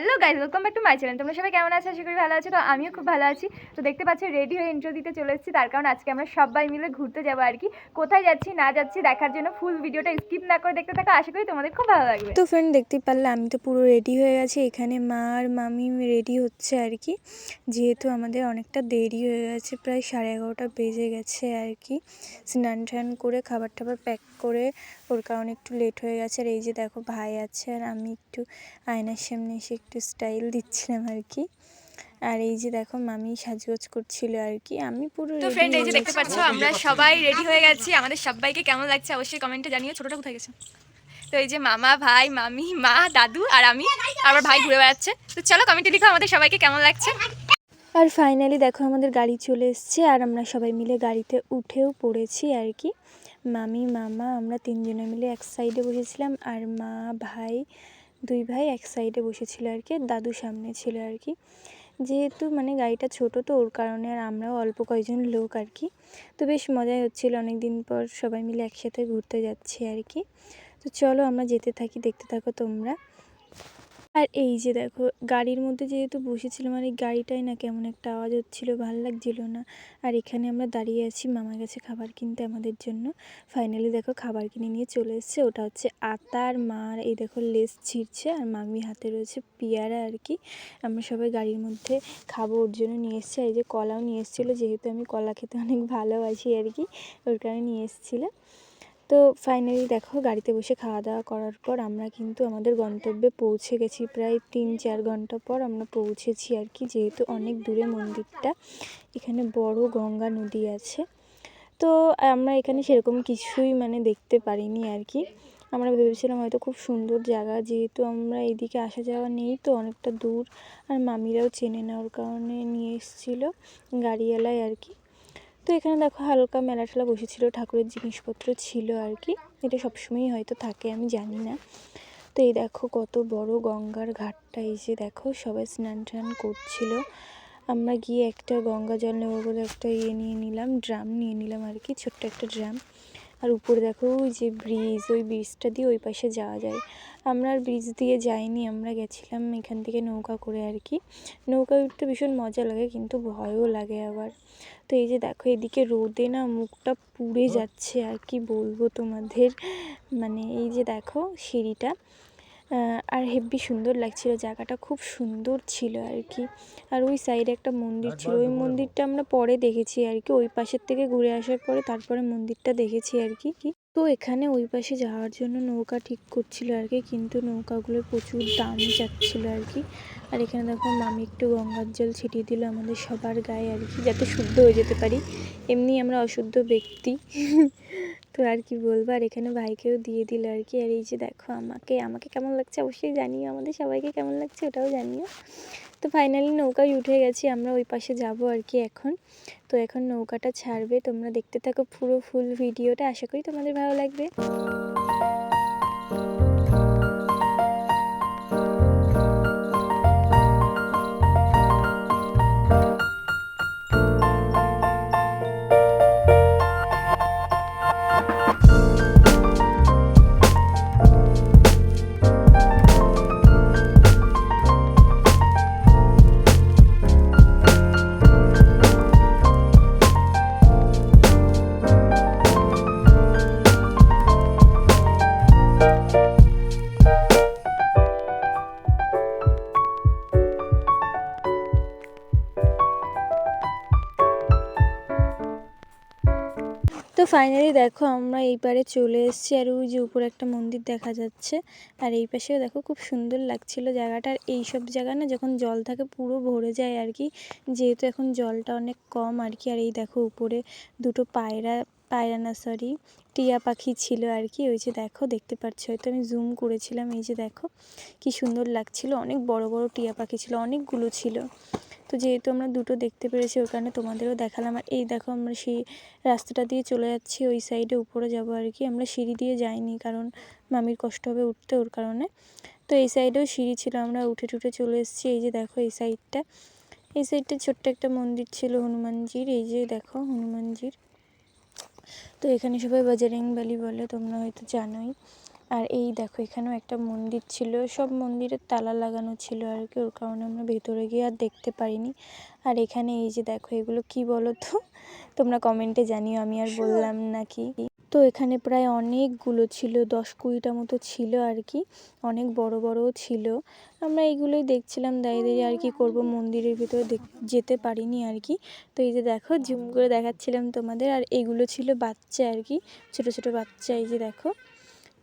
Hello guys welcome back to my channel তোমরা সবাই কেমন আছো? আশা করি ভালো আছো। তো আমিও খুব ভালো আছি। তো দেখতে পাচ্ছি রেডি হয়ে ইন্ট্রো দিতে চলে এসেছি। তার কারণ আজকে আমরা সবাই মিলে ঘুরতে যাব আর কি। কোথায় যাচ্ছি, না যাচ্ছি, দেখার জন্য ফুল ভিডিওটা স্কিপ না করে দেখতে থাকো। আশা করি তোমাদের খুব ভালো লাগবে। তো ফ্রেন্ড দেখতে পারলে আমি তো পুরো রেডি হয়ে গেছি। এখানে মা আর মামি রেডি হচ্ছে আর কি। যেহেতু আমাদের অনেকটা দেরি হয়ে গেছে, প্রায় সাড়ে এগারোটা বেজে গেছে আর কি। স্নান টান করে, খাবার টাবার প্যাক করে, ওর কারণে একটু লেট হয়ে গেছে। আর এই যে দেখো, ভাই আছে আর আমি একটু আয়নার সামনে এসে একটু স্টাইল দিচ্ছিলাম আর কি আর এই যে দেখো মামি সাজগোজ করছিল আর কি আমি পুরো তো ফ্রেন্ড এই যে দেখতে। পাচ্ছ আমরা সবাই রেডি হয়ে গেছি। আমাদের সবাইকে কেমন লাগছে অবশ্যই কমেন্টে জানিও ছোটটা কোথায় গেছে? তো এই যে মামা ভাই মামি মা দাদু আর আমি আমার ভাই ঘুরে বেড়াচ্ছে। তো চলো কমেন্টে লিখো আমাদের সবাইকে কেমন লাগছে। আর ফাইনালি দেখো আমাদের গাড়ি চলে এসছে আর আমরা সবাই মিলে গাড়িতে উঠেও পড়েছি আর কি মামি মামা আমরা তিনজনে মিলে এক সাইডে বসেছিলাম আর মা ভাই দুই ভাই এক সাইডে বসেছিল আর কি দাদু সামনে ছিল আর কি যেহেতু মানে গাড়িটা ছোট তো, ওর কারণে আর আমরাও অল্প কয়েকজন লোক আর কি তো বেশ মজাই হচ্ছিল অনেক দিন পর সবাই মিলে একসাথে ঘুরতে যাচ্ছি আর কি তো চলো আমরা যেতে থাকি, দেখতে থাকো তোমরা। আর এই যে দেখো, গাড়ির মধ্যে যেহেতু বসেছিলাম, আর এই গাড়িটাই না কেমন একটা আওয়াজ হচ্ছিল, ভালো লাগছিল না। আর এখানে আমরা দাঁড়িয়ে আছি মামার কাছে খাবার কিনতে আমাদের জন্য। ফাইনালি দেখো খাবার কিনে নিয়ে চলে এসছে, ওটা হচ্ছে আতার মার। এই দেখো লেস ছিঁড়ছে, আর মামি হাতে রয়েছে পেয়ারা আর কি। আমরা সবাই গাড়ির মধ্যে খাব, ওর জন্য নিয়ে এসছে। এই যে কলাও নিয়ে এসেছিল, যেহেতু আমি কলা খেতে অনেক ভালোবাসি আর কি, ওর কারণে নিয়ে এসেছিল তো ফাইনালি দেখো গাড়িতে বসে খাওয়া দাওয়া করার পর আমরা কিন্তু আমাদের গন্তব্যে পৌঁছে গেছি। প্রায় তিন চার ঘণ্টা পর আমরা পৌঁছেছি আর কি, যেহেতু অনেক দূরে মন্দিরটা। এখানে বড় গঙ্গা নদী আছে। তো আমরা এখানে সেরকম কিছুই মানে দেখতে পারিনি আর কি। আমরা ভেবেছিলাম হয়তো খুব সুন্দর জায়গা, যেহেতু আমরা এদিকে আসা যাওয়া নেই তো অনেকটা দূর। আর মামিরাও চেনে নেওয়ার কারণে নিয়ে এসেছিল গাড়িওয়ালায় আর কি। তো এখানে দেখো হালকা মেলা ঠেলা বসেছিল, ঠাকুরের জিনিসপত্র ছিল আর কি। এটা সবসময়ই হয়তো থাকে, আমি জানি না। তো এই দেখো কত বড় গঙ্গার ঘাটটা, এই যে দেখো সবাই স্নান টান করছিল। আমরা গিয়ে একটা গঙ্গা জল নেব বলে একটা ইয়ে নিয়ে নিলাম, ড্রাম নিয়ে নিলাম আর কি, ছোট্ট একটা ড্রাম। আর উপরে দেখো ওই যে ব্রিজ ওই ব্রিজটা দিয়ে ওই পাশে যাওয়া যায়। আমরা আর ব্রিজ দিয়ে যাইনি, আমরা গেছিলাম এখান থেকে নৌকা করে আর কি। নৌকা উঠতে ভীষণ মজা লাগে, কিন্তু ভয়ও লাগে আবার। তো এই যে দেখো, এদিকে রোদে না মুখটা পুড়ে যাচ্ছে, আর কি বলব তোমাদের? মানে এই যে দেখো সিঁড়িটা আর হেব্বি সুন্দর লাগছিল জায়গাটা খুব সুন্দর ছিল আর কি আর ওই সাইডে একটা মন্দির ছিল ওই মন্দিরটা আমরা পরে দেখেছি আর কি ওই পাশের থেকে ঘুরে আসার পরে তারপরে মন্দিরটা দেখেছি আর কি কি তো এখানে ওই পাশে যাওয়ার জন্য নৌকা ঠিক করছিল আর কি কিন্তু নৌকাগুলোর প্রচুর দাম যাচ্ছিল আর কি আর এখানে দেখো মামি একটু গঙ্গার জল ছিটিয়ে দিল আমাদের সবার গায়ে আর কি যাতে শুদ্ধ হয়ে যেতে পারি। এমনি আমরা অশুদ্ধ ব্যক্তি। তো আর কি বলব? আর এখানে ভাইকেও দিয়ে দিল আর কি। আর এই যে দেখো আমাকে আমাকে কেমন লাগছে অবশ্যই জানিও। আমাদের সবাইকে কেমন লাগছে ওটাও জানিও। তো ফাইনালি নৌকায় উঠে গেছি, আমরা ওই পাশে যাব আর কি এখন। তো এখন নৌকাটা ছাড়বে, তোমরা দেখতে থাকো পুরো ফুল ভিডিওটা আশা করি তোমাদের ভালো লাগবে। তো ফাইনালি দেখো আমরা এই পারে চলে এসেছি আর ওই যে উপরে একটা মন্দির দেখা যাচ্ছে। আর এই পাশেও দেখো খুব সুন্দর লাগছিল জায়গাটা। আর এইসব জায়গা না যখন জল থাকে পুরো ভরে যায় আর কি, যেহেতু এখন জলটা অনেক কম আর কি। আর এই দেখো উপরে দুটো পায়রা পায়রা না সরি টিয়া পাখি ছিল আর কি। ওই যে দেখো, দেখতে পাচ্ছ, হয়তো আমি জুম করেছিলাম, এই যে দেখো, কি সুন্দর লাগছিল। অনেক বড় বড় টিয়া পাখি ছিল, অনেকগুলো ছিল। তো যেহেতু আমরা দুটো দেখতে পেরেছি, ওর কারণে তোমাদেরও দেখালাম। আর এই দেখো, আমরা সেই রাস্তাটা দিয়ে চলে যাচ্ছি, ওই সাইডে উপরে যাব আর কি। আমরা সিঁড়ি দিয়ে যাইনি, কারণ মামির কষ্ট হবে উঠতে ওর কারণে। তো এই সাইডেও সিঁড়ি ছিল, আমরা উঠে টুটে চলে এসেছি, এই যে দেখো, এই সাইডটা এই সাইডটা ছোট্ট একটা মন্দির ছিল হনুমানজির, এই যে দেখো, হনুমানজির। তো এখানে সবাই বাজারিং বালি বলে তোমরা হয়তো জানোই। আর এই দেখো এখানেও একটা মন্দির ছিল। সব মন্দিরের তালা লাগানো ছিল আর কি ওর কারণে আমরা ভেতরে গিয়ে আর দেখতে পারিনি। আর এখানে এই যে দেখো এগুলো কি বলো তো তোমরা কমেন্টে জানিও আমি আর বললাম নাকি তো এখানে প্রায় অনেকগুলো ছিল, দশ কুড়িটা মতো ছিল আর কি। অনেক বড় বড়ও ছিল। আমরা এইগুলোই দেখছিলাম দাঁড়িয়ে দাঁড়িয়ে আর কি করব, মন্দিরের ভিতরে দেখ- যেতে পারিনি আর কি। তো এই যে দেখো জুম করে দেখাচ্ছিলাম তোমাদের, আর এগুলো ছিল বাচ্চা আর কি, ছোট ছোট বাচ্চা, এই যে দেখো।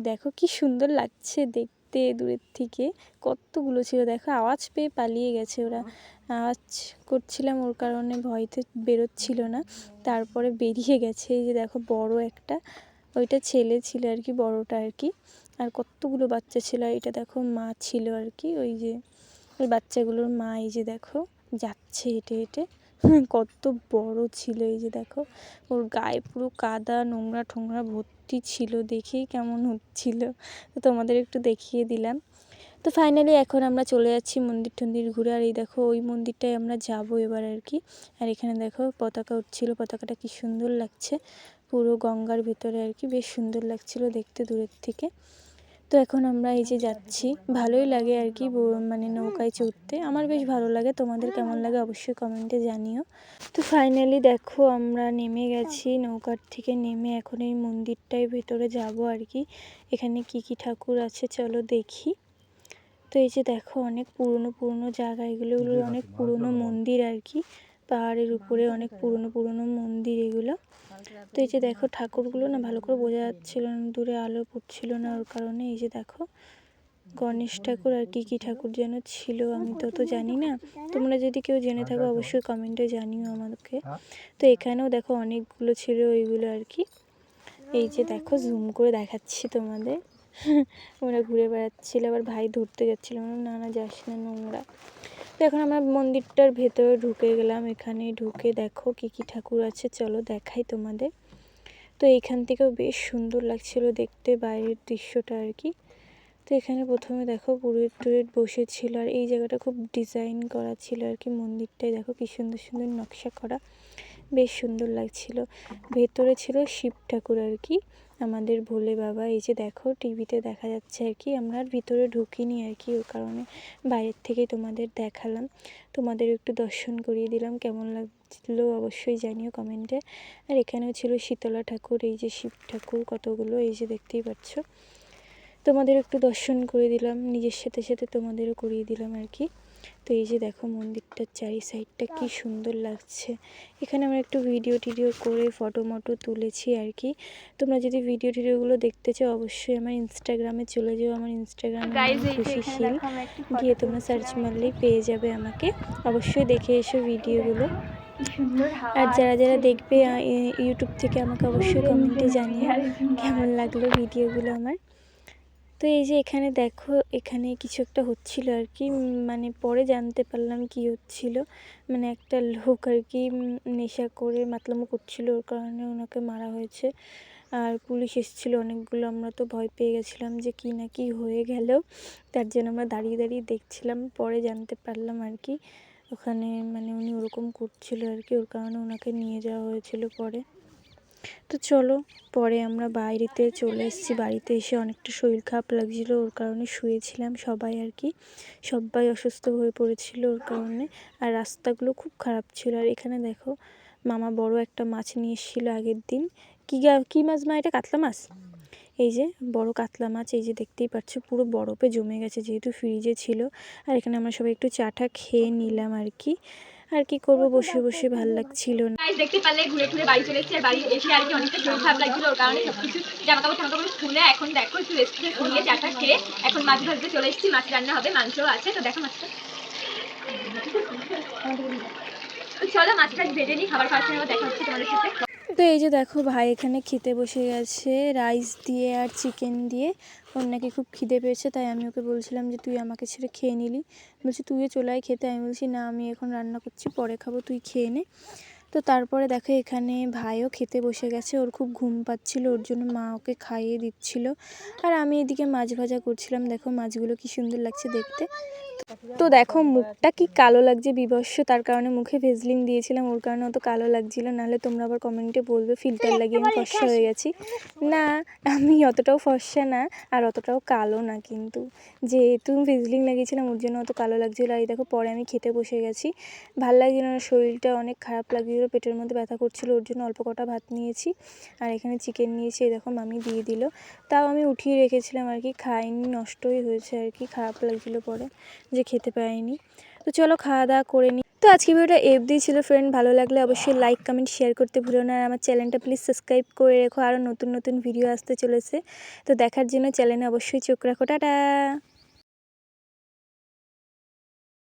দেখো কি সুন্দর লাগছে দেখতে দূরের থেকে কতগুলো ছিল? দেখো, আওয়াজ পেয়ে পালিয়ে গেছে ওরা। আওয়াজ করছিলাম ওর কারণে ভয়তে বেরোচ্ছিল না। তারপরে বেরিয়ে গেছে। এই যে দেখো, বড় একটা ওইটা ছেলে ছিল আর কি, বড়টা আর কি। আর কতগুলো বাচ্চা ছিল। এটা দেখো, মা ছিল আর কি। ওই যে, ওই বাচ্চাগুলোর মা এই যে দেখো, যাচ্ছে হেঁটে হেঁটে। কত বড় ছিল এই যে দেখো। ওর গায়ে পুরো কাদা, নোংরা ঠোংরা ভর্তি ছিল দেখেই কেমন হচ্ছিল। তো তোমাদের একটু দেখিয়ে দিলাম। তো ফাইনালি এখন আমরা চলে যাচ্ছি মন্দির টন্দির ঘুরে। আর এই দেখো, ওই মন্দিরটায় আমরা যাব এবার আর কি। আর এখানে দেখো, পতাকা উঠছিল, পতাকাটা কি সুন্দর লাগছে। পুরো গঙ্গার ভেতরে আর কি, বেশ সুন্দর লাগছিল দেখতে দূরের থেকে। তো এখন আমরা এই যে যাচ্ছি ভালোই লাগে আর কি মানে নৌকায় চড়তে। আমার বেশ ভালো লাগে তোমাদের কেমন লাগে অবশ্যই কমেন্টে জানিও। তো ফাইনালি দেখো আমরা নেমে গেছি নৌকার থেকে নেমে এখন এই মন্দিরটায় ভেতরে যাব আর কি। এখানে কি কি ঠাকুর আছে চলো দেখি। তো এই যে দেখো অনেক পুরনো পুরনো জায়গা এগুলো এগুলো অনেক পুরনো মন্দির আর কি। পাহাড়ের উপরে অনেক পুরনো পুরনো মন্দির এগুলো। তো এই যে দেখো ঠাকুরগুলো না ভালো করে বোঝা যাচ্ছিল না, দূরে আলো পড়ছিল না ওর কারণে। এই যে দেখো, গণেশ ঠাকুর আর কি কি ঠাকুর যেন ছিল আমি তো তো জানি না। তোমরা যদি কেউ জেনে থাকো অবশ্যই কমেন্টে জানিও আমাকে। তো এখানেও দেখো অনেকগুলো ছিল ওইগুলো আর কি। এই যে দেখো জুম করে দেখাচ্ছি তোমাদের। আমরা ঘুরে বেড়াচ্ছিল, আবার ভাই ধরতে যাচ্ছিল। না না, যাস না নোংরা। তো এখন আমরা মন্দিরটার ভেতরে ঢুকে গেলাম। এখানে ঢুকে দেখো কি কি ঠাকুর আছে, চলো দেখাই তোমাদের। তো এইখান থেকেও বেশ সুন্দর লাগছিল দেখতে, বাইরের দৃশ্যটা আর কি। তো এখানে প্রথমে দেখো পুরোহিত টুরোহিত বসেছিল, আর এই জায়গাটা খুব ডিজাইন করা ছিল আর কি মন্দিরটায়। দেখো কি সুন্দর সুন্দর নকশা করা, বেশ সুন্দর লাগছিল। ভেতরে ছিল শিব ঠাকুর আর কি। আমাদের ভোলে বাবা, এই যে দেখো টিভিতে দেখা যাচ্ছে আর কি, আমরা আর ভিতরে ঢুকিনি আর কি ওর কারণে বাইরের থেকেই তোমাদের দেখালাম। তোমাদের একটু দর্শন করিয়ে দিলাম, কেমন লাগছিল অবশ্যই জানিও কমেন্টে। আর এখানেও ছিল শীতলা ঠাকুর, এই যে শিব ঠাকুর কতগুলো, এই যে দেখতেই পাচ্ছ। তোমাদের একটু দর্শন করে দিলাম, নিজের সাথে সাথে তোমাদেরও করিয়ে দিলাম আর কি। তো এই যে দেখো মন্দিরটার চারি সাইডটা কি সুন্দর লাগছে। এখানে আমরা একটু ভিডিও টিডিও করে ফটো মটো তুলেছি আর কি। তোমরা যদি ভিডিও টিডিওগুলো দেখতে চাও অবশ্যই আমার ইনস্টাগ্রামে চলে যাও। আমার ইনস্টাগ্রামে গাইজ এই যে খুশি এখানে শীল। দেখো আমরা একটি গিয়ে তোমরা সার্চ মারলেই পেয়ে যাবে আমাকে। অবশ্যই দেখে এসো ভিডিওগুলো আর যারা যারা দেখবে ইউটিউব থেকে আমাকে অবশ্যই কমেন্টে জানিয়ে কেমন লাগল ভিডিওগুলো আমার? তো এই যে এখানে দেখো, এখানে কিছু একটা হচ্ছিল আর কি মানে পরে জানতে পারলাম কি হচ্ছিল। মানে একটা লোক আর কি নেশা করে মাতলামো করছিল, ওর কারণে ওনাকে মারা হয়েছে। আর পুলিশ এসেছিল অনেকগুলো, আমরা তো ভয় পেয়ে গেছিলাম যে কি না কি হয়ে গেল। তার জন্য আমরা দাঁড়িয়ে দাঁড়িয়ে দেখছিলাম, পরে জানতে পারলাম আর কি ওখানে মানে উনি ওরকম করছিল আর কি ওর কারণে ওনাকে নিয়ে যাওয়া হয়েছিল পরে। তো চলো, পরে আমরা বাইরেতে চলে এসেছি। বাড়িতে এসে অনেকটা শরীর খারাপ লাগছিল, ওর কারণে শুয়েছিলাম সবাই আর কি। সবাই অসুস্থ হয়ে পড়েছিল ওর কারণে, আর রাস্তাগুলো খুব খারাপ ছিল। আর এখানে দেখো, মামা বড় একটা মাছ নিয়ে এসেছিল আগের দিন। কী কী মাছ মা এটা? কাতলা মাছ? এই যে, বড় কাতলা মাছ, এই যে দেখতেই পাচ্ছ পুরো বরফে জমে গেছে যেহেতু ফ্রিজে ছিল। আর এখানে আমরা সবাই একটু চাটা খেয়ে নিলাম আর কি। আর কি করব? বসে বসে ভালো লাগছিল না। দেখতে পারলে ঘুরে ঘুরে বাড়ি চলে এসেছি আর বাড়ি এসে আর কি অনেকটা শরীর খারাপ লাগছিল। ওর কারণে সবকিছু জামা কাপড় জামা কাপড় খুলে এখন দেখো, একটু রেস্ট নিয়ে চাটা খেয়ে এখন মাছ ভাজতে চলে এসেছি। মাছ রান্না হবে মাংস আছে। তো দেখো মাছটা। চলো মাছটা ভেজে নিই, খাবার খাওয়ার সময় দেখা হচ্ছে তোমাদের সাথে। তো এই যে দেখো ভাই এখানে খেতে বসে গেছে রাইস দিয়ে আর চিকেন দিয়ে। ওর নাকি খুব খিদে পেয়েছে, তাই আমি ওকে বলছিলাম যে তুই আমাকে ছেড়ে খেয়ে নিলি। বলছি, তুইও চলে আয় খেতে। আমি বলছি, না, আমি এখন রান্না করছি, পরে খাব, তুই খেয়ে নে। তো তারপরে দেখো এখানে ভাইও খেতে বসে গেছে ওর খুব ঘুম পাচ্ছিল ওর জন্য মা ওকে খাইয়ে দিচ্ছিল। আর আমি এদিকে মাছ ভাজা করছিলাম দেখো মাছগুলো কি সুন্দর লাগছে দেখতে। তো দেখো মুখটা কি কালো লাগছে বিভৎস তার কারণে মুখে ভেজলিং দিয়েছিলাম ওর কারণে অত কালো লাগছিল নাহলে তোমরা আবার কমেন্টে বলবে ফিল্টার লাগিয়ে আমি ফর্সা হয়ে গেছি। না আমি অতটাও ফর্সা না আর অতটাও কালো না কিন্তু। যেহেতু ভেজলিং লাগিয়েছিলাম ওর জন্য অত কালো লাগছিল আর এই দেখো পরে আমি খেতে বসে গেছি। ভালো লাগছিল না শরীরটা অনেক খারাপ লাগছিল পেটের মধ্যে ব্যথা করছিল, ওর জন্য অল্প কটা ভাত নিয়েছি আর এখানে চিকেন নিয়েছি দেখো মামি দিয়ে দিল। তাও আমি উঠিয়ে রেখেছিলাম আর কি, খাইনি, নষ্টই হয়েছে আর কি, খারাপ লাগছিল পরে যে খেতে পাইনি তো চলো খাওয়া দাওয়া করে নিই তো আজকে ভিডিওটা এফ ছিল ফ্রেন্ড ভালো লাগলে অবশ্যই লাইক কমেন্ট শেয়ার করতে ভুলো না। আর আমার চ্যানেলটা প্লিজ সাবস্ক্রাইব করে রেখো আরও নতুন নতুন ভিডিও আসতে চলেছে। তো দেখার জন্য চ্যানেলে অবশ্যই চোখ রাখো, টাটা!